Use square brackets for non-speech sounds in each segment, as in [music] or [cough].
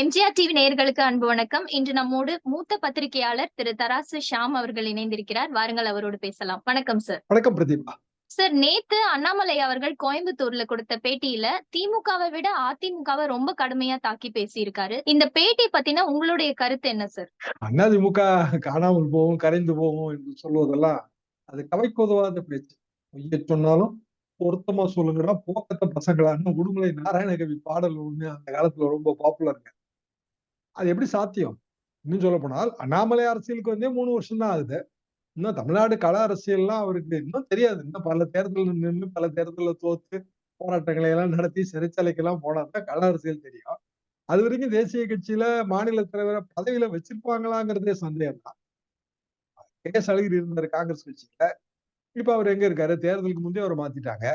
MGR TV நேயர்களுக்கு அன்பு வணக்கம். இன்று நம்மோடு மூத்த பத்திரிகையாளர் திரு தராசு ஷாம் அவர்கள் இணைந்திருக்கிறார். வாருங்கள் அவரோடு பேசலாம். வணக்கம் சார் வணக்கம் பிரதீபா. சார் நேத்து அண்ணாமலை அவர்கள் கோயம்புத்தூர்ல கொடுத்த பேட்டியில திமுகவை விட அதிமுகவை ரொம்ப கடுமையா தாக்கி பேசியிருக்காரு. இந்த பேட்டி பத்தின உங்களுடைய கருத்து என்ன சார் அதிமுக காணாமல் போகும் கரைந்து போகும் என்று சொல்வதெல்லாம் அது கவைக்கு உதவாத பேச்சு. பொய்ய சொன்னாலும் பொருத்தமா சொல்லுங்கடா போக்கத்த பசங்களான்னு உடுமலை நாராயணகவி பாடல் ஒண்ணு அந்த காலத்துல ரொம்ப பாப்புலருங்க அது எப்படி சாத்தியம்? இன்னும் சொல்ல போனால் அண்ணாமலை அரசியலுக்கு வந்தே மூணு வருஷம் தான் ஆகுது. இன்னும் தமிழ்நாடு கள அரசியல்லாம் அவருக்கு இன்னும் தெரியாது. இன்னும் பல தேர்தல் நின்று பல தேர்தலில் தோத்து போராட்டங்களை எல்லாம் நடத்தி சிறைச்சாலைக்கெல்லாம் போனாதான் கள அரசியல் தெரியும். அது வரைக்கும் தேசிய கட்சியில மாநில தலைவரை பதவியில வச்சிருப்பாங்களாங்கிறதே சந்தேகம் தான் கே எஸ் அழகிரி இருந்தாரு காங்கிரஸ் கட்சியில. இப்ப அவர் எங்க இருக்காரு? தேர்தலுக்கு முந்தைய அவர் மாத்திட்டாங்க.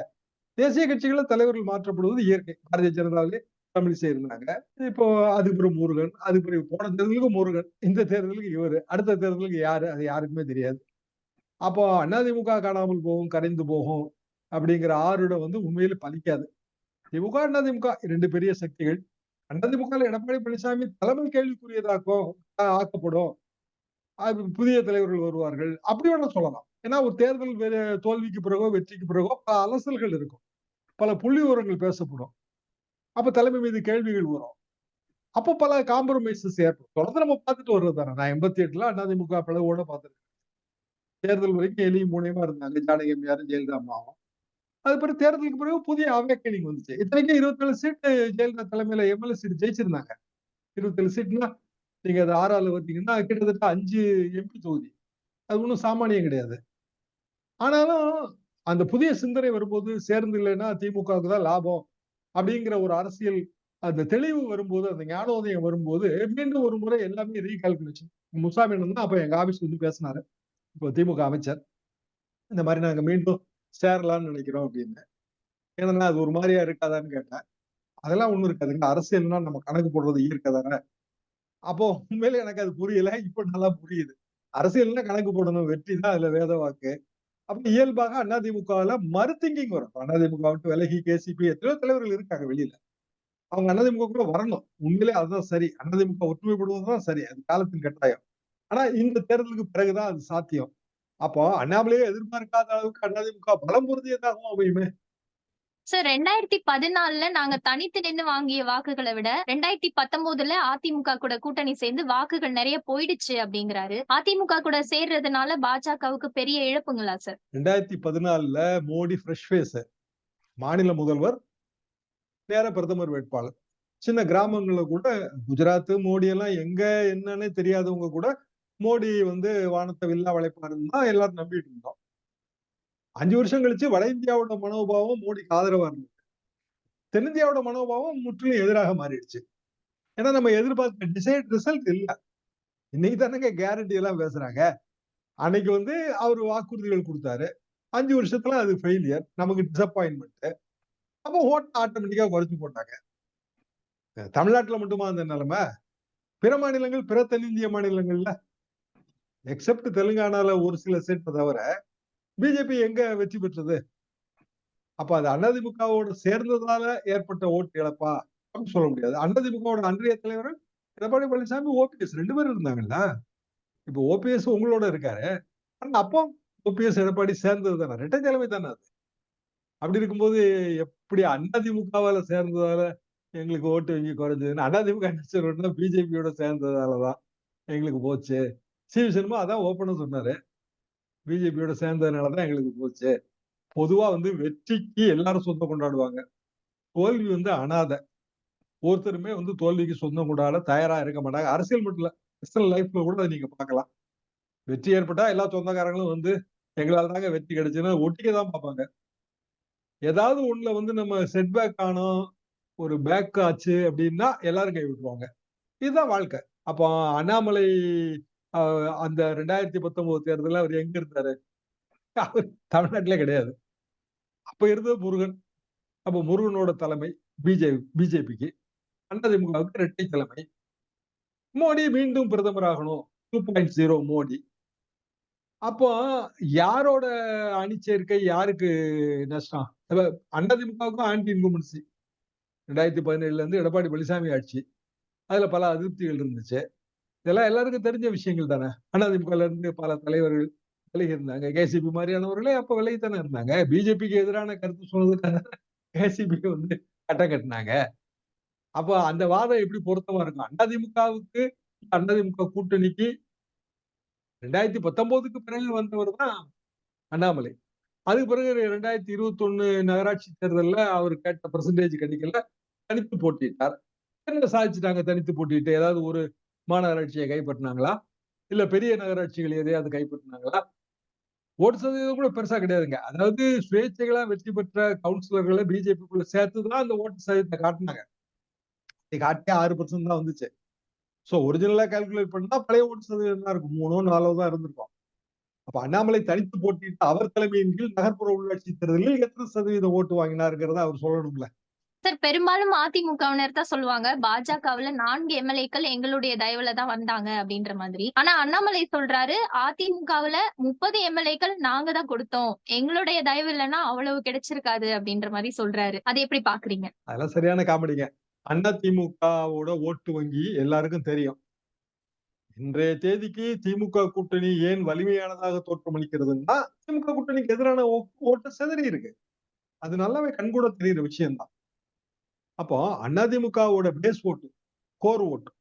தேசிய கட்சிகள தலைவர்கள் மாற்றப்படுவது இயற்கை. பாரதிய ஜனதாவிலே தமிழிசை இருந்தாங்க இப்போ அது பிறகு முருகன் அது பிறகு போன தேர்தலுக்கு முருகன் இந்த தேர்தலுக்கு இவரு அடுத்த தேர்தலுக்கு யாரு அது யாருக்குமே தெரியாது. அப்போ அதிமுக காணாமல் போகும் கரைந்து போகும் அப்படிங்கிற ஆறுடம் வந்து உண்மையில பலிக்காது. திமுக அதிமுக ரெண்டு பெரிய சக்திகள். அதிமுக எடப்பாடி பழனிசாமி தலைமை கேள்விக்குரியதாக்கும் ஆக்கப்படும். புதிய தலைவர்கள் வருவார்கள். அப்படி வேணா சொல்லலாம். ஏன்னா ஒரு தேர்தல் தோல்விக்கு பிறகோ வெற்றிக்கு பிறகோ பல அலசல்கள் இருக்கும். பல புள்ளி விவரங்கள் பேசப்படும். அப்ப தலைமை மீது கேள்விகள் வரும். அப்போ பல காம்ப்ரமைசஸ் ஏற்படும். தொடர்ந்து நம்ம பார்த்துட்டு வர்றது தானே. நான் எண்பத்தி எட்டுல அதிமுக பிளவோட பார்த்துருக்கேன். தேர்தல் வரைக்கும் எலியும் மூலியமா இருந்தாங்க. ஜானகம் யாரும் ஜெயலலிதா அம்மாவும் அது பிறகு தேர்தலுக்கு பிறகு புதிய அவேக்கனிங் வந்துச்சு. இத்தனைக்கும் இருபத்தேழு சீட்டு ஜெயலலிதா தலைமையில எம்எல்ஏ சீட் ஜெயிச்சிருந்தாங்க. இருபத்தேழு சீட்னா நீங்க அது ஆறால பார்த்தீங்கன்னா கிட்டத்தட்ட அஞ்சு எம்பி தொகுதி. அது ஒன்றும் சாமானியம் கிடையாது. ஆனாலும் அந்த புதிய சிந்தனை வரும்போது சேர்ந்து இல்லைன்னா திமுகவுக்கு தான் லாபம். அப்படிங்கிற ஒரு அரசியல் அந்த தெளிவு வரும்போது அந்த ஞானோதயம் வரும்போது மீண்டும் ஒரு முறை எல்லாமே ரீகால்குலேஷன் முசாமின் தான் அப்ப எங்க ஆபீஸ் வந்து பேசினாரு. இப்போ திமுக அமைச்சர் இந்த மாதிரி நாங்க மீண்டும் சேரலாம்னு நினைக்கிறோம் அப்படின்னு. ஏன்னா அது ஒரு மாதிரியா இருக்காதான்னு கேட்டேன். அதெல்லாம் ஒண்ணும் இருக்காதுங்க அரசியல்னா நம்ம கணக்கு போடுறது இயற்கை தானே. அப்போ உண்மையில எனக்கு அது புரியல. இப்ப நல்லா புரியுது. அரசியல்னா கணக்கு போடணும். வெற்றி தான் அதுல வேத வாக்கு. அப்ப இயல்பாக அதிமுகவுல மறுதிங்கிங் வரும். அதிமுக விட்டு விலகி கேசிபி எத்தனையோ தலைவர்கள் இருக்காங்க வெளியில. அவங்க அதிமுக கூட வரணும். உண்மையிலே அதுதான் சரி. அதிமுக ஒற்றுமைப்படுவதுதான் சரி. அது காலத்தின் கட்டாயம். ஆனா இந்த தேர்தலுக்கு பிறகுதான் அது சாத்தியம். அப்போ அண்ணாமலையே எதிர்பார்க்காத அளவுக்கு அதிமுக பலம் பொருந்தியதாகவும் அமையுமே. சார் ரெண்டாயிரத்தி பதினாலுல நாங்க தனித்து நின்று வாங்கிய வாக்குகளை விட ரெண்டாயிரத்தி பத்தொன்பதுல அதிமுக கூட கூட்டணி சேர்ந்து வாக்குகள் நிறைய போயிடுச்சு அப்படிங்கிறாரு. அதிமுக கூட சேர்றதுனால பாஜகவுக்கு பெரிய இழப்புங்களா சார் ரெண்டாயிரத்தி பதினாலுல மோடி ஃப்ரெஷ் ஃபேஸ் மாநில முதல்வர் நேர பிரதமர் வேட்பாளர். சின்ன கிராமங்கள்ல கூட குஜராத் மோடி எல்லாம் எங்க என்னன்னு தெரியாதவங்க கூட மோடி வந்து வானத்தை வில்லா வளைப்பாருன்னு தான் எல்லாரும் நம்பிட்டு இருந்தோம். அஞ்சு வருஷம் கழிச்சு வட இந்தியாவோட மனோபாவம் மோடிக்கு ஆதரவா இருந்தது. தென்னிந்தியாவோட மனோபாவம் முற்றிலும் எதிராக மாறிடுச்சு. ஏன்னா நம்ம எதிர்பார்த்த டிசைட் ரிசல்ட் இல்ல. இன்னைக்கு தானேங்க கேரண்டி எல்லாம் பேசுறாங்க. அன்னைக்கு வந்து அவர் வாக்குறுதிகள் கொடுத்தாரு. அஞ்சு வருஷத்துல அது ஃபெயிலியர் நமக்கு டிசப்பாயின்மெண்ட் அப்போ ஓட்ட ஆட்டோமேட்டிக்கா குறைச்சு போட்டாங்க. தமிழ்நாட்டுல மட்டுமா அந்த நிலைமை? பிற மாநிலங்கள் பிற தென்னிந்திய மாநிலங்கள்ல? எக்ஸப்ட் தெலுங்கானால ஒரு சில சீட்டை தவிர பிஜேபி எங்க வெற்றி பெற்றது? அப்ப அது அதிமுகவோட சேர்ந்ததால ஏற்பட்ட ஓட்டு இழப்பா? அப்படின்னு சொல்ல முடியாது. அதிமுகவோட அன்றைய தலைவர் எடப்பாடி பழனிசாமி ஓபிஎஸ் ரெண்டு பேரும் இருந்தாங்கல்ல? இப்ப ஓபிஎஸ் உங்களோட இருக்காரு. ஆனா அப்போ ஓபிஎஸ் எடப்பாடி சேர்ந்தது தானே? ரெட்டை தலைமை தானே அது. அப்படி இருக்கும்போது எப்படி அதிமுகவால சேர்ந்ததால எங்களுக்கு ஓட்டு வங்கி குறைஞ்சதுன்னு அதிமுக என்ன பிஜேபியோட சேர்ந்ததாலதான் எங்களுக்கு போச்சு. சிவி சர்மா அதான் ஓப்பனா சொன்னாரு. பிஜேபியோட சேர்ந்ததுனாலதான் எங்களுக்கு போச்சு. பொதுவா வந்து வெற்றிக்கு எல்லாரும் சொந்தம் கொண்டாடுவாங்க. தோல்வி வந்து அனாதை. ஒருத்தருமே வந்து தோல்விக்கு சொந்தம் கொண்டாட தயாரா இருக்க மாட்டாங்க. அரசியல் மட்டும் இல்லை பர்சனல் லைஃப்ல கூட அதை நீங்க பார்க்கலாம். வெற்றி ஏற்பட்டா எல்லா சொந்தக்காரங்களும் வந்து எங்களால் தாங்க வெற்றி கிடைச்சுன்னா ஒட்டிக்க தான் பார்ப்பாங்க. ஏதாவது ஒண்ணுல வந்து நம்ம செட்பேக் ஆனோம் ஒரு பேக் ஆச்சு அப்படின்னா எல்லாரும் கை விட்டுருவாங்க இதுதான் வாழ்க்கை. அப்போ அண்ணாமலை அந்த ரெண்டாயிரத்தி பத்தொன்பது தேர்தலில் அவர் எங்க இருந்தாரு? அவர் தமிழ்நாட்டிலே கிடையாது. அப்ப இருந்தது முருகன். அப்ப முருகனோட தலைமை பிஜேபி பிஜேபிக்கு. அதிமுகவுக்கு இரட்டை தலைமை. மோடி மீண்டும் பிரதமர் ஆகணும். Two point zero Modi. அப்போ யாரோட அணிச்சேர்க்கை யாருக்கு நஷ்டம்? அதிமுகவுக்கும் ஆன்டி இன்குமென்சி. ரெண்டாயிரத்தி பதினேழுல இருந்து எடப்பாடி பழனிசாமி ஆட்சி. அதுல பல அதிருப்திகள் இருந்துச்சு. இதெல்லாம் எல்லாருக்கும் தெரிஞ்ச விஷயங்கள் தானே? அதிமுகல இருந்து பல தலைவர்கள் விலகி இருந்தாங்க கேசிபி மாதிரியானவர்களே அப்ப விலகி தானே இருந்தாங்க. பிஜேபிக்கு எதிரான கருத்து சொன்னதுக்காக கேசிபி வந்து கட்டம் கட்டினாங்க. அப்ப அந்த வாதம் எப்படி பொருத்தமா இருக்கும்? அதிமுகவுக்கு அதிமுக கூட்டணிக்கு ரெண்டாயிரத்தி பத்தொன்பதுக்கு பிறகு வந்தவர் தான் அண்ணாமலை. அதுக்கு பிறகு ரெண்டாயிரத்தி இருபத்தி ஒண்ணு நகராட்சி தேர்தலில் அவர் கேட்ட பெர்சன்டேஜ் கிடைக்கல தனித்து போட்டிட்டார் என்ன சாதிச்சுட்டாங்க தனித்து போட்டிட்டு ஏதாவது ஒரு மாநகராட்சியை கைப்பற்றினாங்களா? இல்ல பெரிய நகராட்சிகள் எதையாவது கைப்பற்றினாங்களா? ஓட்டு சதவீதம் கூட பெருசா கிடையாதுங்க. அதாவது சுயேட்சைகளா வெற்றி பெற்ற கவுன்சிலர்களை பிஜேபிக்குள்ள சேர்த்துதான் அந்த ஓட்டு சதவீதத்தை காட்டினாங்க. காட்டி ஆறு பர்சன்ட் தான் வந்துச்சு. சோ ஒரிஜினலா கால்குலேட் பண்ணா பழைய ஓட்டு சதவீதம் தான் இருக்கும். மூணோ நாலோ தான் இருந்திருக்கும். அப்ப அண்ணாமலை தனித்து போட்டிட்டு அவர் தலைமையின் கீழ் நகர்ப்புற உள்ளாட்சி தேர்தலில் எத்தனை சதவீதம் ஓட்டு வாங்கினாருங்கிறத அவர் சொல்லணும்ல. சார் பெரும்பாலும் அதிமுகவினர் தான் சொல்லுவாங்க பாஜகவுல நான்கு எம்எல்ஏக்கள் எங்களுடைய தயவுல தான் வந்தாங்க அப்படின்ற மாதிரி. ஆனா அண்ணாமலை சொல்றாரு அதிமுகவுல முப்பது எம்எல்ஏக்கள் நாங்க தான் கொடுத்தோம். எங்களுடைய தயவு இல்லைன்னா அவ்வளவு கிடைச்சிருக்காது அப்படின்ற மாதிரி சொல்றாரு. அதை எப்படி பாக்குறீங்க? அதெல்லாம் சரியான காமெடிங்க. அண்ணா திமுகவோட ஓட்டு வங்கி எல்லாருக்கும் தெரியும். இன்றைய தேதிக்கு திமுக கூட்டணி ஏன் வலிமையானதாக தோற்றமளிக்கிறதுன்னா திமுக கூட்டணிக்கு எதிரான ஓட்டு சிதறி இருக்கு. அது நல்லாவே கண்கூட தெரியுற விஷயம்தான். அப்போ அதிமுகவோட பேஸ் ஓட்டு கோர் ஓட்டு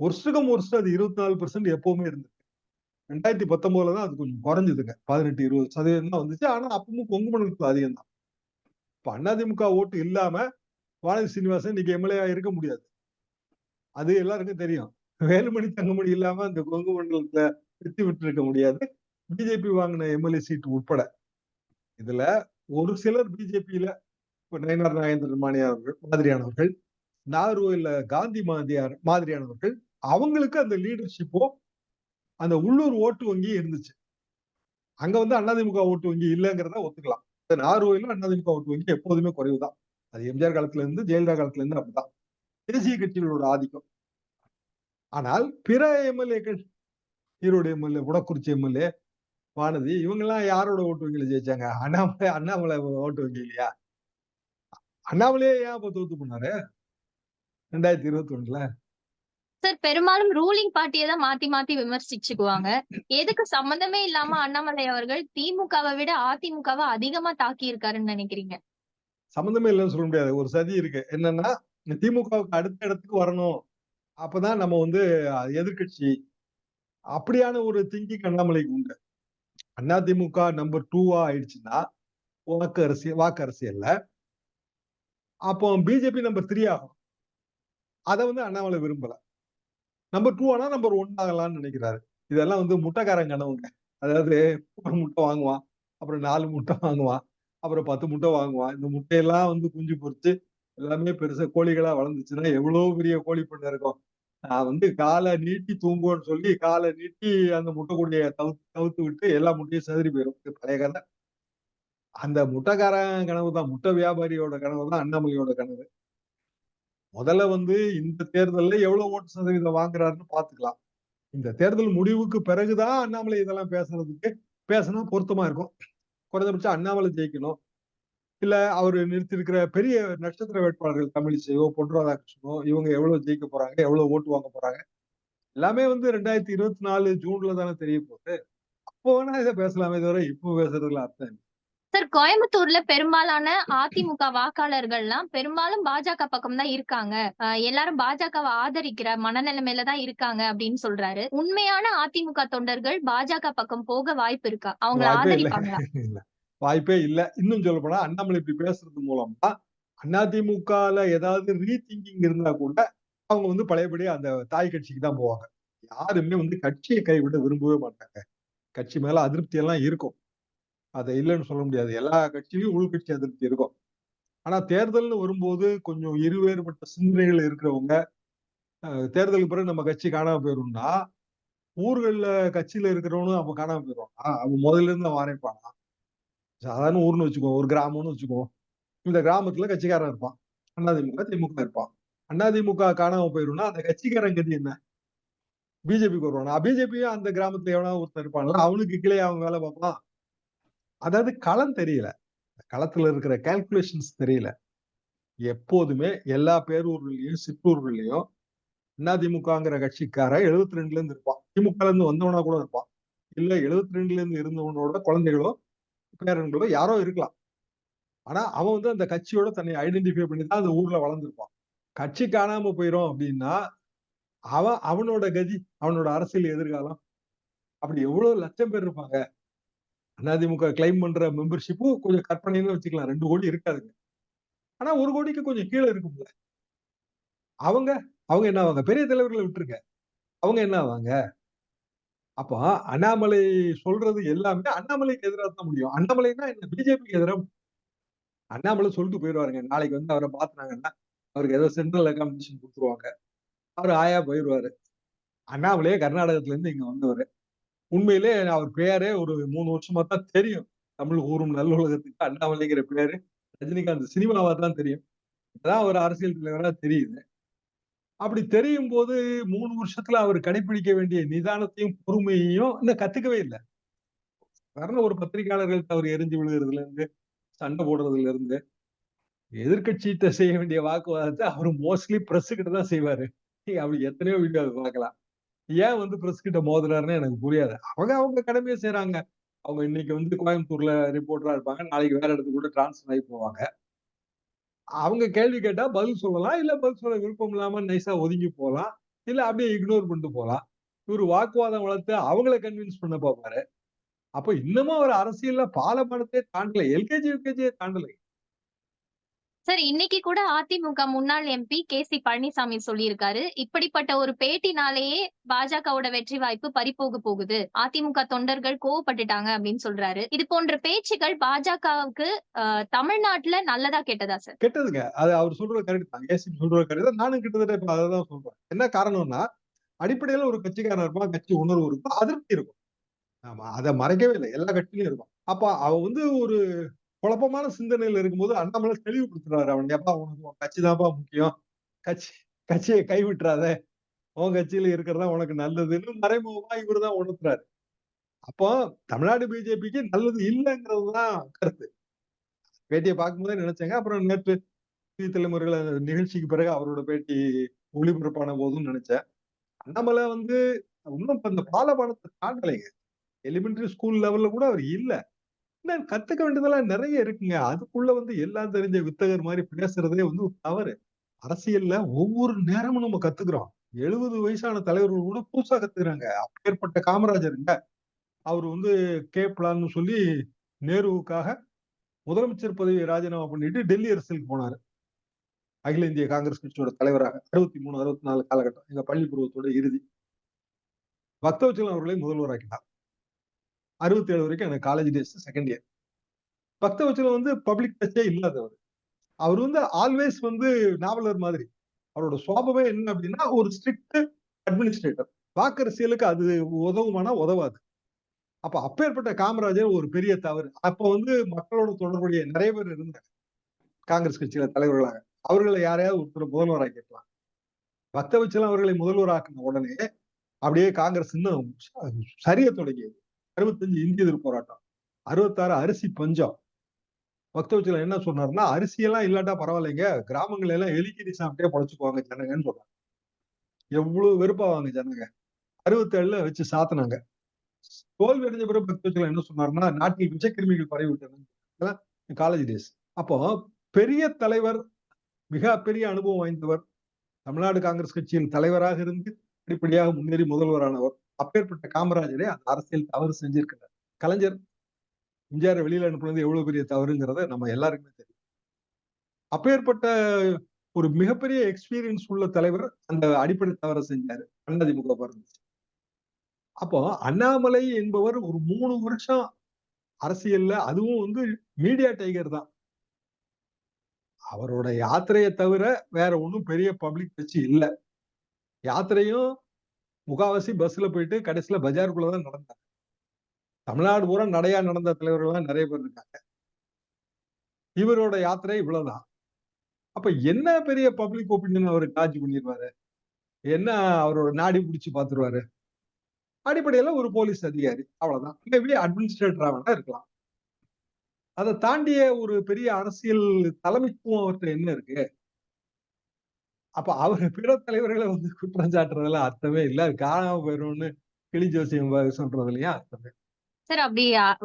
வருஷகம் வருஷம் அது இருபத்தி நாலு பெர்சன்ட் எப்பவுமே இருந்தது. ரெண்டாயிரத்தி பத்தொன்பதுல தான் அது கொஞ்சம் குறைஞ்சதுங்க. பதினெட்டு இருபது சதவீதம் தான் வந்துச்சு. ஆனா அப்பவும் கொங்கு மண்டலத்துல அதிகம் தான் இப்ப அதிமுக ஓட்டு இல்லாம வானதி சீனிவாசன் இன்னைக்கு எம்எல்ஏ இருக்க முடியாது. அது எல்லாருக்கும் தெரியும். வேலுமணி தங்கமணி இல்லாம அந்த கொங்கு மண்டலத்துல வெற்றி விட்டுருக்க முடியாது. பிஜேபி வாங்கின எம்எல்ஏ சீட் உட்பட. இதுல ஒரு சிலர் பிஜேபியில நயனார் நாகேந்திரன் மாணியானவர்கள் மாதிரியானவர்கள் இல்ல காந்தி மாதிரியார் மாதிரியானவர்கள் அவங்களுக்கு அந்த லீடர்ஷிப்போ அந்த உள்ளூர் ஓட்டு வங்கி இருந்துச்சு. அங்க வந்து அதிமுக ஓட்டு வங்கி இல்லைங்கிறத ஒத்துக்கலாம். நாகர்கோயிலும் அதிமுக ஓட்டு வங்கி எப்போதுமே குறைவுதான். அது எம்ஜிஆர் காலத்துல இருந்து ஜெயலலிதா காலத்துல இருந்து அப்படிதான். தேசிய கட்சிகளோட ஆதிக்கம். ஆனால் பிற எம்எல்ஏக்கள் ஈரோடு எம்எல்ஏ உடக்குறிச்சி எம்எல்ஏ வானதி இவங்க எல்லாம் யாரோட ஓட்டு வங்கியில ஜெயிச்சாங்க? அண்ணாமலை அண்ணாமலை ஓட்டு வங்கி இல்லையா? அண்ணாமலையே ஏன் அப்ப தோத்து பண்ணாரு ரெண்டாயிரத்தி இருபத்தி ஒண்ணுல சார் பெரும்பாலும் ரூலிங் பார்ட்டியை தான் மாத்தி மாத்தி விமர்சிச்சுக்குவாங்க. எதுக்கு சம்பந்தமே இல்லாம அண்ணாமலை அவர்கள் திமுகவை விட அதிமுகவை அதிகமா தாக்கி இருக்காருன்னு நினைக்கிறீங்க? சம்பந்தமே இல்லைன்னு சொல்ல முடியாது. ஒரு சதி இருக்கு. என்னன்னா திமுகவுக்கு அடுத்த இடத்துக்கு வரணும். அப்பதான் நம்ம வந்து எதிர்கட்சி அப்படியான ஒரு திங்கிங் அண்ணாமலைக்கு உண்டு. அண்ணா திமுக நம்பர் டூவா ஆயிடுச்சுன்னா வாக்கு அரசியல் வாக்கு அரசியல்ல அப்போ பிஜேபி நம்பர் த்ரீ ஆகும். அதை வந்து அண்ணாமலை விரும்பல. நம்பர் டூ ஆனா நம்பர் ஒன் ஆகலாம்னு நினைக்கிறாரு. இதெல்லாம் வந்து முட்டைக்காரன் கனவுங்க. அதாவது ஒரு முட்டை வாங்குவான் அப்புறம் நாலு முட்டை வாங்குவான் அப்புறம் பத்து முட்டை வாங்குவான். இந்த முட்டையெல்லாம் வந்து குஞ்சு பொறிச்சு எல்லாமே பெருசா கோழிகளா வளர்ந்துச்சுன்னா எவ்வளவு பெரிய கோழி பண்ண இருக்கும். நான் வந்து காலை நீட்டி தூங்குவோன்னு சொல்லி காலை நீட்டி அந்த முட்டைக்குடிய தவுத்து தவுத்து விட்டு எல்லா முட்டையும் சதுரி போயிடும் பழைய கதை. அந்த முட்டைக்காரன் கனவு தான் முட்டை வியாபாரியோட கனவு தான் அண்ணாமலையோட கனவு. முதல்ல வந்து இந்த தேர்தல்ல எவ்வளவு ஓட்டு சதவீதம் வாங்குறாருன்னு பாத்துக்கலாம் இந்த தேர்தல் முடிவுக்கு பிறகுதான் அண்ணாமலை இதெல்லாம் பேசுறதுக்கு பேசினா பொருத்தமா இருக்கும். குறைந்தபட்சம் அண்ணாமலை ஜெயிக்கணும். இல்ல அவர் நிறுத்திருக்கிற பெரிய நட்சத்திர வேட்பாளர்கள் தமிழிசையோ பொன் ராதாகிருஷ்ணனோ இவங்க எவ்வளவு ஜெயிக்க போறாங்க எவ்வளவு ஓட்டு வாங்க போறாங்க எல்லாமே வந்து ரெண்டாயிரத்தி இருபத்தி நாலு ஜூன்ல தானே தெரிய போகுது. அப்போ வேணா இதை பேசலாமே தவிர இப்போ பேசுறதுல அர்த்தம் இல்லை. சார் கோயம்புத்தூர்ல பெரும்பாலான அதிமுக வாக்காளர்கள்லாம் பெரும்பாலும் பாஜக பக்கம் தான் இருக்காங்க எல்லாரும் பாஜகவை ஆதரிக்கிற மனநிலைமையில தான் இருக்காங்க அப்படின்னு சொல்றாரு. உண்மையான அதிமுக தொண்டர்கள் பாஜக பக்கம் போக வாய்ப்பு இருக்கா? அவங்க ஆதரிப்பாங்களா? வாய்ப்பே இல்ல. இன்னும் சொல்ல போனா அண்ணாமலை இப்படி பேசுறது மூலமா அதிமுகல ஏதாவது ரீதிங்கிங் இருந்தா கூட அவங்க வந்து பழையபடி அந்த தாய் கட்சிக்கு தான் போவாங்க. யாருமே வந்து கட்சியை கைவிட விரும்பவே மாட்டாங்க. கட்சி மேல அதிருப்தி எல்லாம் இருக்கும். அதை இல்லைன்னு சொல்ல முடியாது. எல்லா கட்சியிலும் உள்கட்சி அதிருப்தி இருக்கும். ஆனா தேர்தல்னு வரும்போது கொஞ்சம் இருவேறுபட்ட சிந்தனைகள் இருக்கிறவங்க தேர்தலுக்கு பிறகு நம்ம கட்சி காணாம போயிரும்னா ஊர்கள்ல கட்சியில இருக்கிறவனும் அவன் காணாம போயிடுவான் அவன் முதல்ல இருந்து அவன் ஆரம்பிப்பானா. சாதாரண ஊர்னு வச்சுக்கோ ஒரு கிராமம்னு வச்சுக்கோ. இந்த கிராமத்துல கட்சிக்காரன் இருப்பான். அதிமுக திமுக இருப்பான். அதிமுக காணாம போயிரும்னா அந்த கட்சிக்காரன் கதி என்ன? பிஜேபிக்கு வருவானா? பிஜேபியும் அந்த கிராமத்துல எவனா ஒருத்தர் இருப்பான்ல அவனுக்கு கீழே அவன் வேலை பார்ப்பான். அதாவது களம் தெரியல களத்துல இருக்கிற கால்குலேஷன்ஸ் தெரியல எப்போதுமே எல்லா பேரூர்கள்லயும் சிற்றூர்கள்லயும் கட்சிக்கார கட்சிக்காரன் 72ல இருந்து இருப்பான். திமுகல இருந்து வந்தவனா கூட இருப்பான். இல்ல 72ல இருந்து இருந்தவனோட குழந்தைகளோ, பேரன்களோ யாரோ இருக்கலாம். ஆனா, அவன் வந்து அந்த கட்சியோட தன்னை ஐடென்டிஃபை பண்ணி தான் அந்த ஊர்ல வளர்ந்துருப்பான் கட்சி காணாம போயிரும் அப்படின்னா, அவன் அவனோட கதி, அவனோட அரசியல் எதிர்காலம். அப்படி எவ்வளவு லட்சம் பேர் இருப்பாங்க. அதிமுக கிளைம் பண்ற மெம்பர்ஷிப்பும் கொஞ்சம் கற்பனைன்னு வச்சுக்கலாம். ரெண்டு கோடி இருக்காதுங்க. ஆனா ஒரு கோடிக்கு கொஞ்சம் கீழே இருக்கும்ல. அவங்க அவங்க என்ன ஆவாங்க? பெரிய தலைவர்களை விட்டுருங்க. அவங்க என்ன ஆவாங்க? அப்ப அண்ணாமலை சொல்றது எல்லாமே அண்ணாமலைக்கு எதிரா தான் முடியும். அண்ணாமலைன்னா என்ன? பிஜேபிக்கு எதிராக அண்ணாமலை சொல்லிட்டு போயிருவாருங்க. நாளைக்கு வந்து அவரை பார்த்துனாங்கன்னா அவருக்கு ஏதோ சென்ட்ரல் அகாமடேஷன் குடுத்துருவாங்க. அவரு ஆயா போயிருவாரு. அண்ணாமலையே கர்நாடகத்துல இருந்து இங்க வந்தவரு. உண்மையிலே அவர் பெயரே ஒரு மூணு வருஷமா தான் தெரியும். தமிழ் கூறும் நல்லுலகத்துக்கு அண்ணாமலைங்கிற பேரு ரஜினிகாந்த் சினிமாவா தான் தெரியும். இதான் அவர் அரசியல் தலைவரா தெரியுது. அப்படி தெரியும் போது மூணு வருஷத்துல அவர் கடைபிடிக்க வேண்டிய நிதானத்தையும், பொறுமையையும் இன்னும் கத்துக்கவே இல்ல. சாதாரண ஒரு பத்திரிக்கையாளர்கள்ட்ட அவர் எரிஞ்சு விழுகிறதுல இருந்து, சண்டை போடுறதுல இருந்து, எதிர்கட்சியிட்ட செய்ய வேண்டிய வாக்குவாதத்தை அவரு மோஸ்ட்லி பிரஸ் கிட்ட தான் செய்வாரு. அப்படி எத்தனையோ வீடியோ பார்க்கலாம். ஏன் வந்து பிரஸ் கிட்ட மோதுறாருன்னு எனக்கு புரியாது. அவங்க அவங்க கடமைய செய்றாங்க. அவங்க இன்னைக்கு வந்து கோயம்புத்தூர்ல ரிப்போர்ட்டரா இருப்பாங்க. நாளைக்கு வேற இடத்துக்கு கூட டிரான்ஸ்ஃபர் ஆகி போவாங்க. அவங்க கேள்வி கேட்டா பதில் சொல்லலாம். இல்ல பதில் சொல்ல விருப்பம் இல்லாம நைஸா ஒதுங்கி போலாம். இல்ல அப்படியே இக்னோர் பண்ணிட்டு போகலாம் இவர் வாக்குவாதம் வளர்த்து அவங்கள கன்வின்ஸ் பண்ண பார்ப்பாரு. அப்ப இன்னமும் அவர் அரசியல்ல பாலமானத்தையே தாண்டல. எல்கேஜி, யூகேஜியை தாண்டல. சார் இன்னைக்கு கூட அதிமுக முன்னாள் எம்பி கே.சி. பழனிசாமி சொல்லியிருக்காரு. இப்படிப்பட்ட ஒரு பேட்டினாலேயே பாஜகவோட வெற்றி வாய்ப்பு பறிபோக போகுது. அதிமுக தொண்டர்கள் கோவப்பட்டுட்டாங்க அப்படின்னு சொல்றாரு. இது போன்ற பேச்சுகள் பாஜகவுக்கு தமிழ்நாட்டுல நல்லதா கெட்டதா சார்? கெட்டதுங்க. அது அவர் சொல்ற கரெக்ட் தான். ஏசி சொல்ற கரெக்ட் நானும் கிட்டத்தட்ட இப்ப அதான் சொல்றேன். என்ன காரணம்னா, அடிப்படையில ஒரு கட்சிக்காரன் இருப்பான். கட்சி உணர்வு இருக்கும். அதிருப்தி இருக்கும். ஆமா. அத மறைக்கவே இல்லை எல்லா கட்சியிலும் இருக்கும். அப்ப அவ வந்து ஒரு குழப்பமான சிந்தனையில இருக்கும்போது அண்ணாமலை தெளிவுபடுத்துறாரு அவன் "எப்பா உனக்கு உன் கட்சி தான்ப்பா முக்கியம். கட்சி கட்சியை கைவிட்டுறாத உன் கட்சியில இருக்கிறதா உனக்கு நல்லதுன்னு" மறைமுகமா இவரு தான் உணர்த்துறாரு. அப்போ தமிழ்நாடு பிஜேபிக்கு நல்லது இல்லைங்கிறது தான் கருத்து. பேட்டியை பார்க்கும்போதே நினைச்சேங்க. அப்புறம் நேற்று புதிய தலைமுறைகள் நிகழ்ச்சிக்கு பிறகு அவரோட பேட்டி ஒளிபரப்பான போதும் நினைச்சேன். அண்ணாமலை வந்து இன்னும் இப்ப இந்த பாலபாலத்த தாண்டலைங்க. எலிமெண்டரி ஸ்கூல் லெவல்ல கூட அவர் இல்ல. நான் கத்துக்க வேண்டியதெல்லாம் நிறைய இருக்குங்க. அதுக்குள்ள வந்து எல்லாம் தெரிஞ்ச வித்தகர் மாதிரி பேசுறதே வந்து ஒரு தவறு. அரசியல்ல ஒவ்வொரு நேரமும் நம்ம கத்துக்கிறோம். 70 வயசான தலைவர்கள் கூட புதுசா கத்துக்கிறாங்க. அப்பேற்பட்ட காமராஜருங்க. அவரு வந்து கே சொல்லி நேருவுக்காக முதலமைச்சர் பதவியை ராஜினாமா பண்ணிட்டு டெல்லி அரசியலுக்கு போனாரு. அகில இந்திய காங்கிரஸ் கட்சியோட தலைவராக 63, 64 காலகட்டம். எங்க பள்ளி பருவத்தோட இறுதி. பக்தவச்சலம் அவர்களை முதல்வராக்கினார். 67 வரைக்கும் எனக்கு college days second year. Bhaktavatsalam வந்து பப்ளிக் டச்சே இல்லாதவரு. அவர் வந்து ஆல்வேஸ் வந்து நாவலர் மாதிரி. அவரோட சுவாபமே என்ன அப்படின்னா, ஒரு ஸ்ட்ரிக்ட் அட்மினிஸ்ட்ரேட்டர். வாக்கரசியலுக்கு அது உதவுமானா உதவாது. அப்ப அப்பேற்பட்ட காமராஜர் ஒரு பெரிய தவறு. அப்ப வந்து மக்களோட தொடர்புடைய நிறைய பேர் இருந்தாங்க. காங்கிரஸ் கட்சியில தலைவர்களாக. அவர்களை யாரையாவது ஒருத்தர முதல்வராக்கியிருக்கலாம். பக்தவச்சலம் அவர்களை முதல்வராக்குன உடனே, அப்படியே காங்கிரஸ் இன்னும் சரிய தொடங்கியது. 65 இந்திய எதிர்ப்பு போராட்டம். 66 அரிசி பஞ்சம். பக்தவச்சலம் என்ன சொன்னாருன்னா, அரிசியெல்லாம் இல்லாட்டா பரவாயில்லைங்க. கிராமங்கள் எல்லாம் எலிக்கறி சாப்பிட்டே பொழைச்சுக்குவாங்க ஜனங்கன்னு சொல்றாங்க எவ்வளவு வெறுப்பாவாங்க ஜனங்க. 67ல வச்சு சாத்துனாங்க. தோல்வி அடைஞ்ச பிறகு பக்தவச்சலம் என்ன சொன்னார்னா நாட்டில் விஷக்கிருமிகள் பரவிவிட்டன. இதெல்லாம் காலேஜ் டேஸ். அப்போ பெரிய தலைவர், மிக பெரிய அனுபவம் வாய்ந்தவர். தமிழ்நாடு காங்கிரஸ் கட்சியின் தலைவராக இருந்து படிப்படியாக முன்னேறி முதல்வரானவர். அப்பேற்பட்ட காமராஜரே அந்த அரசியல் தவறு செஞ்சிருக்கிறார். கலைஞர் எம்ஜிஆர் வெளியில அனுப்புனது எவ்வளவு பெரிய தவறுங்கிறத நம்ம எல்லாருக்குமே தெரியும். அப்பேற்பட்ட ஒரு மிகப்பெரிய எக்ஸ்பீரியன்ஸ் உள்ள தலைவர் அந்த அடிப்படை தவறை செஞ்சாரு. அண்ணாதிமுக இருந்துச்சு. அப்போ அண்ணாமலை என்பவர் ஒரு மூணு வருஷம் அரசியல்ல அதுவும் வந்து மீடியா டைகர் தான். அவரோட யாத்திரையை தவிர வேற ஒண்ணும் பெரிய பப்ளிக் டச் இல்ல. யாத்திரையும் முகாவாசி பஸ்ல போயிட்டு கடைசியில பஜாருக்குள்ளதான் நடந்தாங்க. தமிழ்நாடு பூரா நடையா நடந்த தலைவர்கள்லாம் நிறைய பேர் இருக்காங்க. இவரோட யாத்திரை இவ்வளவுதான். அப்ப என்ன பெரிய பப்ளிக் ஒப்பீனியன் அவரு காட்சி பண்ணிடுவாரு என்ன அவரோட நாடி பிடிச்சு பாத்துருவாரு? அடிப்படையில ஒரு போலீஸ் அதிகாரி. அவ்வளவுதான். மேபி அட்மினிஸ்ட்ரேட்டரா வேணா இருக்கலாம். அதை தாண்டிய ஒரு பெரிய அரசியல் தலைமைத்துவம் அவர்கிட்ட என்ன இருக்கு? அப்ப அவர் [laughs] பிற தலைவர்களை வந்து குற்றம் சாட்டுறதுல அர்த்தமே இல்ல. அது காணாம போயிரும்னு கிளி ஜோசியம் சொல்றதுலயும் அர்த்தமே. சார் அப்படி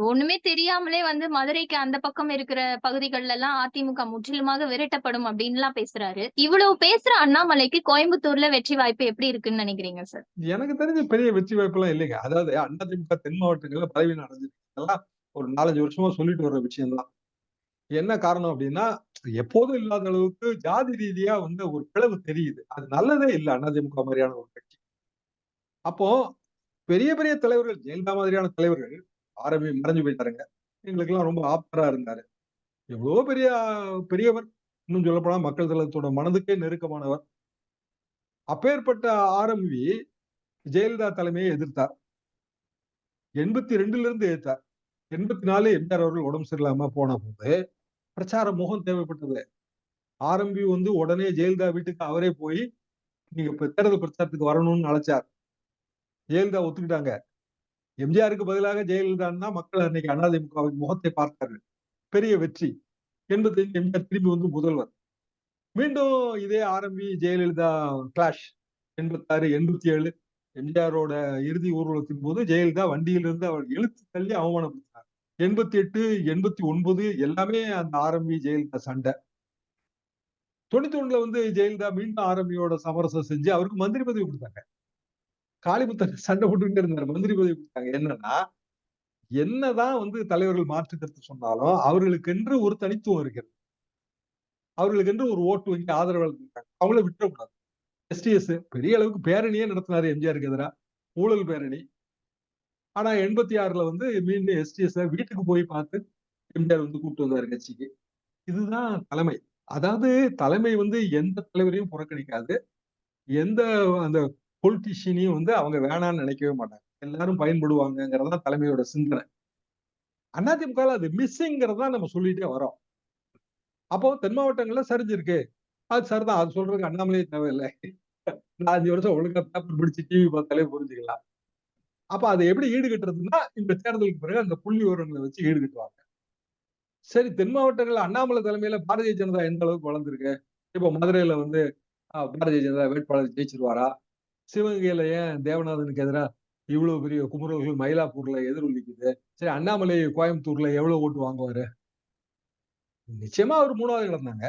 ஒண்ணுமே தெரியாமலே வந்து மதுரைக்கு அந்த பக்கம் இருக்கிற பகுதிகள்ல எல்லாம் அதிமுக முற்றிலுமாக விரட்டப்படும் அப்படின்லாம் பேசுறாரு. இவ்வளவு பேசுற அண்ணாமலைக்கு கோயம்புத்தூர்ல வெற்றி வாய்ப்பு எப்படி இருக்குன்னு நினைக்கிறீங்க சார்? எனக்கு தெரிஞ்ச பெரிய வெற்றி வாய்ப்பெல்லாம் இல்லைங்க. அதாவது அதிமுக தென் மாவட்டங்கள்ல பதவி அடைஞ்சிருக்கலாம் ஒரு நாலஞ்சு வருஷமா சொல்லிட்டு வர்ற விஷயம்தான். என்ன காரணம் அப்படின்னா எப்போதும் இல்லாத அளவுக்கு ஜாதி ரீதியா வந்து ஒரு பிளவு தெரியுது. அது நல்லதே இல்லை அதிமுக மாதிரியான ஒரு கட்சி. அப்போ பெரிய பெரிய தலைவர்கள் ஜெயலலிதா மாதிரியான தலைவர்கள் ஆரம்பி மறைஞ்சு போயிட்டாருங்க. எங்களுக்கு எல்லாம் ரொம்ப ஆப்பரா இருந்தாரு. எவ்வளவோ பெரிய பெரியவர். இன்னும் சொல்லப்போனா மக்கள் தளத்தோட மனதுக்கே நெருக்கமானவர். அப்பேற்பட்ட ஆரம்பி ஜெயலலிதா தலைமையை எதிர்த்தார். எண்பத்தி ரெண்டுல இருந்து எதிர்த்தார் எண்பத்தி நாலு எம்ஜிஆர் அவர்கள் உடம்பு சரியில்லாம போன போது பிரச்சார முகம் தேவைப்பட்டது. ஆரம்பி வந்து உடனே ஜெயலலிதா வீட்டுக்கு அவரே போய் நீங்க தேர்தல் பிரச்சாரத்துக்கு வரணும்னு அழைச்சார் ஜெயலலிதா ஒத்துக்கிட்டாங்க. எம்ஜிஆருக்கு பதிலாக ஜெயலலிதான்னா மக்கள் அன்னைக்கு அதிமுகவின் முகத்தை பார்த்தார்கள். பெரிய வெற்றி. எண்பத்தி எம்ஜிஆர் திரும்பி வந்து முதல்வர். மீண்டும் இதே ஆரம்பி ஜெயலலிதா கிளாஷ் எண்பத்தாறு எண்பத்தி ஏழு எம்ஜிஆரோட இறுதி ஊர்வலத்தின் போது ஜெயலலிதா வண்டியிலிருந்து அவர் இழுத்து தள்ளி அவமானப்படுத்தி எண்பத்தி எட்டு எண்பத்தி ஒன்பது எல்லாமே அந்த ஆரம்பி ஜெயலலிதா சண்டை. தொண்ணூத்தி ஒண்ணுல வந்து ஜெயலலிதா மீண்டும் ஆரம்பியோட சமரசம் செஞ்சு அவருக்கு மந்திரி பதவி கொடுத்தாங்க. காளிமுத்தன் சண்டை போட்டுக்கிட்டே இருந்தார். மந்திரி பதவி கொடுத்தாங்க. என்னன்னா என்னதான் வந்து தலைவர்கள் மாற்று கருத்து சொன்னாலும் அவர்களுக்கென்று ஒரு தனித்துவம் இருக்கிறது. அவர்களுக்கென்று ஒரு ஓட்டு வங்கி ஆதரவாளர் இருக்காங்க அவங்கள விட்டுறக்கூடாது. எஸ்டிஎஸ் பெரிய அளவுக்கு பேரணியே நடத்தினாரு எம்ஜிஆருக்கு எதிராக ஊழல் பேரணி. ஆனா எண்பத்தி ஆறுல வந்து மீண்டும் எஸ்டிஎஸ் வீட்டுக்கு போய் பார்த்து எம்ஜிஆர் வந்து கூப்பிட்டு வந்தாரு கட்சிக்கு. இதுதான் தலைமை. அதாவது தலைமை வந்து எந்த தலைவரையும் புறக்கணிக்காது. எந்த அந்த பொலிட்டிஷியனையும் வந்து அவங்க வேணாம்னு நினைக்கவே மாட்டாங்க. எல்லாரும் பயன்படுவாங்கிறதா தலைமையோட சிந்தனை. அதிமுக அது மிஸ்ஸிங்கிறதா நம்ம சொல்லிட்டே வரோம் அப்போ தென் மாவட்டங்கள்ல சரிஞ்சிருக்கு. அது சரிதான். அது சொல்றதுக்கு அண்ணாமலையே தேவையில்லை. நான் அஞ்சு வருஷம் ஒழுங்கா பேப்பர் பிடிச்சு டிவி பார்த்தாலே புரிஞ்சுக்கலாம். அப்ப அதை எப்படி ஈடுகட்டுறதுன்னா இந்த தேர்தலுக்கு பிறகு அந்த புள்ளி விவரங்களை வச்சு ஈடுகட்டுவாங்க. சரி தென் மாவட்டங்கள்ல அண்ணாமலை தலைமையில பாரதிய ஜனதா எந்த அளவுக்கு வளர்ந்துருக்கு? இப்ப மதுரையில வந்து பாரதிய ஜனதா வேட்பாளர் ஜெயிச்சிருவாரா? சிவகங்கையில ஏன் தேவநாதனுக்கு எதிராக இவ்வளவு பெரிய குமரர்கள் மயிலாப்பூர்ல எதிரொலிக்குது சரி அண்ணாமலை கோயம்புத்தூர்ல எவ்வளவு ஓட்டு வாங்குவாரு? நிச்சயமா அவர் மூணாவது இடம்தாங்க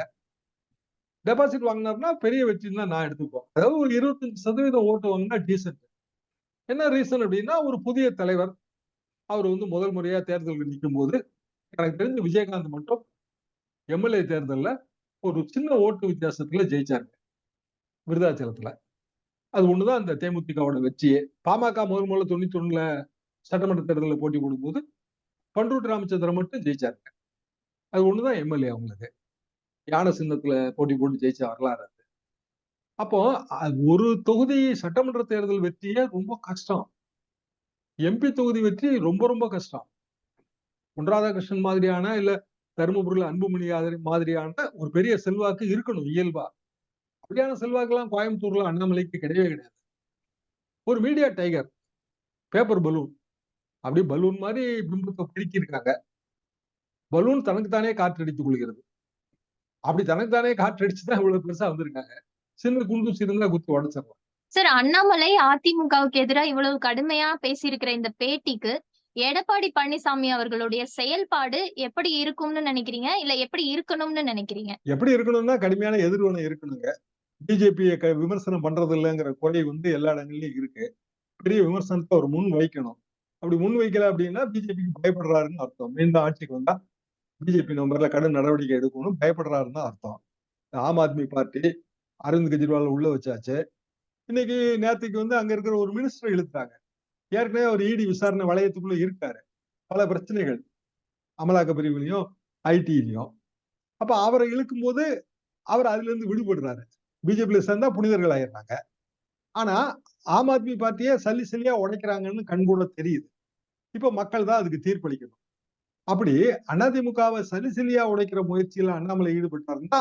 டெபாசிட் வாங்கினார்னா பெரிய வெற்றின்னு தான் நான் எடுத்துப்போம் அதாவது ஒரு இருபத்தஞ்சு சதவீதம் ஓட்டு வாங்கினா டீசென்ட் என்ன ரீசன் அப்படின்னா ஒரு புதிய தலைவர் அவர் வந்து முதல் முறையா தேர்தலில் நிற்கும் போது எனக்கு தெரிஞ்ச விஜயகாந்த் மட்டும் எம்எல்ஏ தேர்தல்ல ஒரு சின்ன ஓட்டு வித்தியாசத்துல ஜெயிச்சாங்க விருதாச்சலத்துல. அது ஒண்ணுதான் அந்த தேமுதிகவோட வெற்றியே. பாமக முதல் முதல்ல தொண்ணூத்தி ஒண்ணுல சட்டமன்ற தேர்தலில் போட்டி போடும்போது பண்ருட்டி ராமச்சந்திரன் மட்டும் ஜெயிச்சாருங்க அது ஒண்ணுதான் எம்எல்ஏ அவங்களுக்கு. யானை சின்னத்துல போட்டி போட்டு ஜெயிச்ச வரலாறு அது. அப்போ ஒரு தொகுதி சட்டமன்ற தேர்தல் வெற்றியே ரொம்ப கஷ்டம். எம்பி தொகுதி வெற்றி ரொம்ப ரொம்ப கஷ்டம். பொன் ராதாகிருஷ்ணன் மாதிரியான இல்ல தருமபுரியில் அன்புமணி மாதிரியான ஒரு பெரிய செல்வாக்கு இருக்கணும் இயல்பா. அப்படியான செல்வாக்கெல்லாம் கோயம்புத்தூர்ல அண்ணாமலைக்கு கிடையவே கிடையாது. ஒரு மீடியா டைகர் பேப்பர் பலூன் அப்படி பலூன் மாதிரி பிம்பத்தை பிரிக்கி இருக்காங்க பலூன் தனக்குத்தானே காற்றடித்துக் கொள்கிறது. அப்படி தனக்குத்தானே காற்றடிச்சு தான் இவ்வளவு பெருசா வந்திருக்காங்க. சின்ன குண்டு சிறுந்தா குத்தி உடச்சிடலாம் சார் அண்ணாமலை அதிமுகவுக்கு எதிராக இவ்வளவு கடுமையா பேசியிருக்கிற இந்த பேட்டிக்கு எடப்பாடி பழனிசாமி அவர்களுடைய செயல்பாடு எப்படி இருக்கும்னு நினைக்கிறீங்க? இல்ல எப்படி இருக்கணும்னு நினைக்கிறீங்க? எப்படி இருக்கணும்னா கடுமையான எதிர்வினை இருக்கணுங்க. பிஜேபியை விமர்சனம் பண்றது இல்லைங்கிற குறை வந்து எல்லா இடங்கள்லயும் இருக்கு. பெரிய விமர்சனத்தை அவர் முன் வைக்கணும். அப்படி முன் வைக்கல அப்படின்னா பிஜேபிக்கு பயப்படுறாருன்னு அர்த்தம். மீண்டும் ஆட்சிக்கு வந்தா பிஜேபி நம்பர்ல கடும் நடவடிக்கை எடுக்கணும் பயப்படுறாருன்னு அர்த்தம். ஆம் ஆத்மி பார்ட்டி அரவிந்த் கெஜ்ரிவால் உள்ள வச்சாச்சு. இன்னைக்கு நேத்துக்கு வந்து அங்க இருக்கிற ஒரு மினிஸ்டர் இழுத்தாங்க ஏற்கனவே அவர் இடி விசாரணை வளையத்துக்குள்ள இருக்காரு. பல பிரச்சனைகள். அமலாக்க பிரிவுலையும் ஐடிலையும் அப்ப அவரை இழுக்கும் போது அவர் அதுல இருந்து விடுபடுறாரு பிஜேபியில சேர்ந்தா புனிதர்கள் ஆயிடுறாங்க. ஆனா ஆம் ஆத்மி பார்ட்டியை சல்லி சல்லியா உடைக்கிறாங்கன்னு கண்கூட தெரியுது. இப்ப மக்கள் தான் அதுக்கு தீர்ப்பளிக்கணும். அப்படி அதிமுகவை சல்லி சல்லியா உடைக்கிற முயற்சியில அண்ணாமலை ஈடுபட்டாருன்னா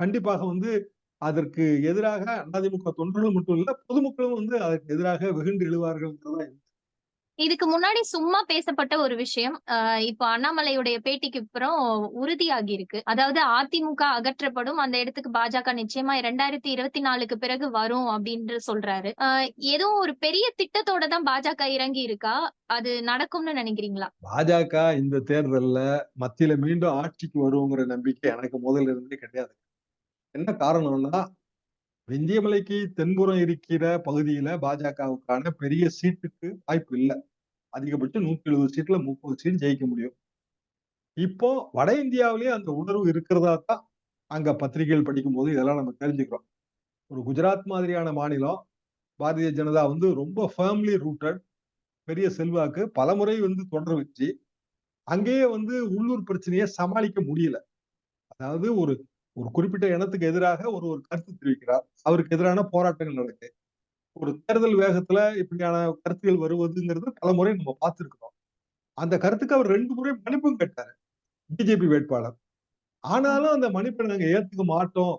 கண்டிப்பாக வந்து அதற்கு எதிராக அதிமுக தொண்டர்கள் மட்டும் இல்ல பொதுமக்களும் வந்து அதற்கு எதிராக வெகுண்டு எழுவார்கள்ங்கிறதா இதுக்கு முன்னாடி சும்மா பேசப்பட்ட ஒரு விஷயம். இப்போ அண்ணாமலையுடைய பேட்டிக்கு அப்புறம் உறுதியாகி இருக்கு. அதாவது அதிமுக அகற்றப்படும். அந்த இடத்துக்கு பாஜக நிச்சயமா 2024க்கு பிறகு வரும் அப்டின்று சொல்றாரு. எதுவும் ஒரு பெரிய திட்டத்தோட தான் பாஜக இறங்கி இருக்கா? அது நடக்கும்னு நினைக்கிறீங்களா? பாஜக இந்த தேர்தல்ல மத்தியில மீண்டும் ஆட்சிக்கு வருங்கிற நம்பிக்கை எனக்கு முதல்ல இருந்தே கிடையாது. என்ன காரணம்னா, வெந்தியமலைக்கு தென்புறம் இருக்கிற பகுதியில பாஜகவுக்கான பெரிய சீட்டுக்கு வாய்ப்பு இல்லை அதிகபட்சம் 170 சீட்ல 30 சீட் ஜெயிக்க முடியும். இப்போ வட இந்தியாவிலேயே அந்த உணர்வு இருக்கிறதா தான் அங்க பத்திரிகைகள் படிக்கும்போது இதெல்லாம் நம்ம தெரிஞ்சுக்கிறோம். ஒரு குஜராத் மாதிரியான மாநிலம், பாரதிய ஜனதா வந்து ரொம்ப ஃபேர்ம்லி ரூட்டட் பெரிய செல்வாக்கு, பலமுறை வந்து தொடர் வச்சு அங்கேயே வந்து உள்ளூர் பிரச்சனையை சமாளிக்க முடியல. அதாவது ஒரு ஒரு குறிப்பிட்ட இனத்துக்கு எதிராக ஒரு ஒரு கருத்து தெரிவிக்கிறார். அவருக்கு எதிரான போராட்டங்கள் நடக்கு. ஒரு தேர்தல் வேகத்துல இப்படியான கருத்துகள் வருவதுங்கிறது பலமுறை நம்ம பார்த்திருக்கிறோம். அந்த கருத்துக்கு அவர் ரெண்டு முறை மன்னிப்பும் கேட்டாரு. பிஜேபி வேட்பாளர். ஆனாலும் அந்த மன்னிப்பை நாங்க ஏத்துக்க மாட்டோம்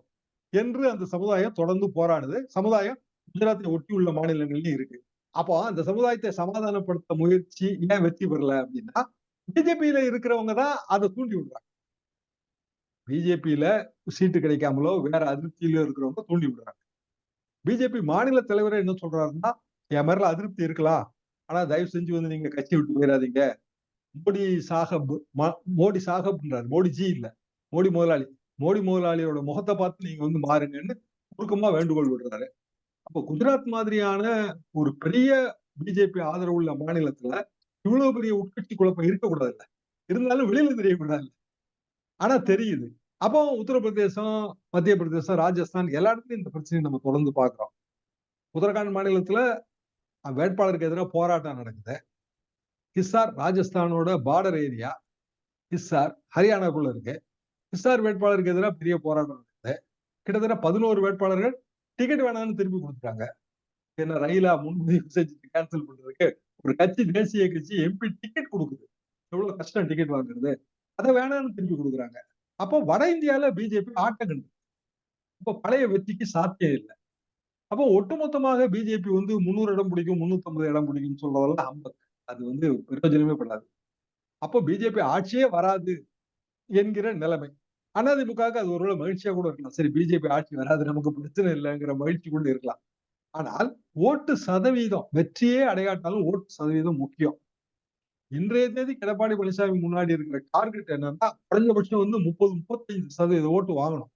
என்று அந்த சமுதாயம் தொடர்ந்து போராடுது. சமுதாயம் குஜராத்தை ஒட்டியுள்ள மாநிலங்கள்லயும் இருக்கு. அப்போ அந்த சமுதாயத்தை சமாதானப்படுத்த முயற்சி ஏன் வெற்றி பெறல அப்படின்னா பிஜேபியில இருக்கிறவங்க தான் அதை தூண்டி விடுறாங்க. பிஜேபியில சீட்டு கிடைக்காமலோ, வேற அதிருப்தியிலோ இருக்கிறவங்க தூண்டி விடுறாங்க. பிஜேபி மாநில தலைவரே என்ன சொல்றாருன்னா, என் மேல அதிருப்தி இருக்கலாம். ஆனா தயவு செஞ்சு வந்து நீங்க கட்சி விட்டு போயிடாதீங்க மோடி சாஹப் மோடி சாஹப்ன்றாரு. மோடிஜி இல்ல. மோடி முதலாளி. மோடி முதலாளியோட முகத்த பார்த்து நீங்க வந்து மாறுங்கன்னு சுருக்கமா வேண்டுகோள் விடுறாரு. அப்போ குஜராத் மாதிரியான ஒரு பெரிய பிஜேபி ஆதரவு உள்ள மாநிலத்துல இவ்வளவு பெரிய உட்கட்சி குழப்பம் இருக்கக்கூடாது இருந்தாலும் வெளியில தெரியக்கூடாது ஆனா தெரியுது. அப்போ உத்தரப்பிரதேசம், மத்திய பிரதேசம், ராஜஸ்தான் எல்லா இடத்துலயும் இந்த பிரச்சனையை நம்ம தொடர்ந்து பார்க்கிறோம். உத்தரகாண்ட் மாநிலத்துல வேட்பாளருக்கு எதிரா போராட்டம் நடக்குது. ஹிசார் ராஜஸ்தானோட பார்டர் ஏரியா. ஹிசார் ஹரியானாக்குள்ள இருக்கு. ஹிசார் வேட்பாளருக்கு எதிரா பெரிய போராட்டம் நடக்குது. கிட்டத்தட்ட 11 வேட்பாளர்கள் டிக்கெட் வேணாம்னு திருப்பி குடுத்துட்டாங்க. ஏன்னா ரயிலா முன்பதிவு செஞ்சுட்டு கேன்சல் பண்றதுக்கு ஒரு கட்சி தேசிய கட்சி எம்பி டிக்கெட் கொடுக்குது எவ்வளவு கஷ்டம் டிக்கெட் வாங்குறது. அதை வேணாம்னு திருப்பி குடுக்குறாங்க. அப்போ வட இந்தியால பிஜேபி ஆட்டம் கண்டு இப்போ பழைய வெற்றிக்கு சாத்தியம் இல்லை அப்போ ஒட்டுமொத்தமாக பிஜேபி வந்து 300 இடம் பிடிக்கும், 350 இடம் பிடிக்கும்னு சொல்றதெல்லாம் ஐம்பது அது வந்து பிரயோஜனமே படாது. அப்போ பிஜேபி ஆட்சியே வராது என்கிற நிலைமை. அதிமுகவுக்கு அது ஒருவேளை மகிழ்ச்சியா கூட இருக்கலாம். சரி பிஜேபி ஆட்சி வராது நமக்கு பிரச்சனை இல்லைங்கிற மகிழ்ச்சி கூட இருக்கலாம். ஆனால் ஓட்டு சதவீதம் வெற்றியே அடையாட்டாலும் ஓட்டு சதவீதம் முக்கியம். இன்றைய தேதி எடப்பாடி பழனிசாமி முன்னாடி இருக்கிற டார்கெட் என்னன்னா, குறைஞ்சபட்சம் வந்து 30, 35% ஓட்டு வாங்கணும்.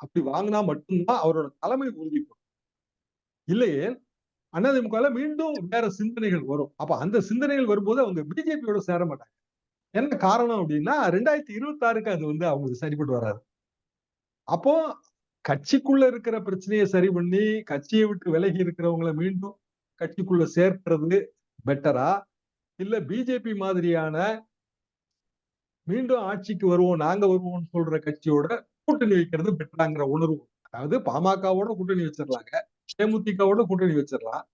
அப்படி வாங்கினா மட்டும்தான் அவரோட தலைமை உறுதிப்படும். இல்லையே அதிமுக மீண்டும் வேற சிந்தனைகள் வரும். அப்ப அந்த சிந்தனைகள் வரும்போது அவங்க பிஜேபியோட சேர மாட்டாங்க. என்ன காரணம் அப்படின்னா ரெண்டாயிரத்தி இருபத்தி ஆறுக்கு அது வந்து அவங்களுக்கு சரிப்பட்டு வராது. அப்போ கட்சிக்குள்ள இருக்கிற பிரச்சனையை சரி பண்ணி, கட்சியை விட்டு விலகி இருக்கிறவங்களை மீண்டும் கட்சிக்குள்ள சேர்க்கிறது பெட்டரா? இல்ல பிஜேபி மாதிரியான மீண்டும் ஆட்சிக்கு வருவோம், நாங்க வருவோம்னு சொல்ற கட்சியோட கூட்டணி வைக்கிறது பெட்டராங்கிற உணர்வு. அதாவது பாமகவோட கூட்டணி வச்சிடலாங்க தேமுதிகவோட கூட்டணி வச்சிடலாம்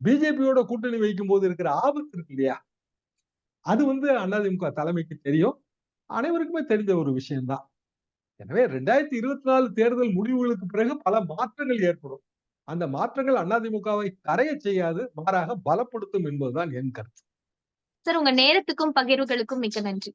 பிஜேபியோட கூட்டணி வைக்கும்போது இருக்கிற ஆபத்து இருக்கு இல்லையா? அது வந்து அதிமுக தலைமைக்கு தெரியும். அனைவருக்குமே தெரிஞ்ச ஒரு விஷயம்தான் எனவே ரெண்டாயிரத்தி இருபத்தி நாலு தேர்தல் முடிவுகளுக்கு பிறகு பல மாற்றங்கள் ஏற்படும். அந்த மாற்றங்கள் அதிமுகவை கரைய செய்யாது. மாறாக பலப்படுத்தும் என்பதுதான் என் கருத்து. சார் உங்க நேரத்துக்கும், பகிர்வுகளுக்கும் மிக்க நன்றி.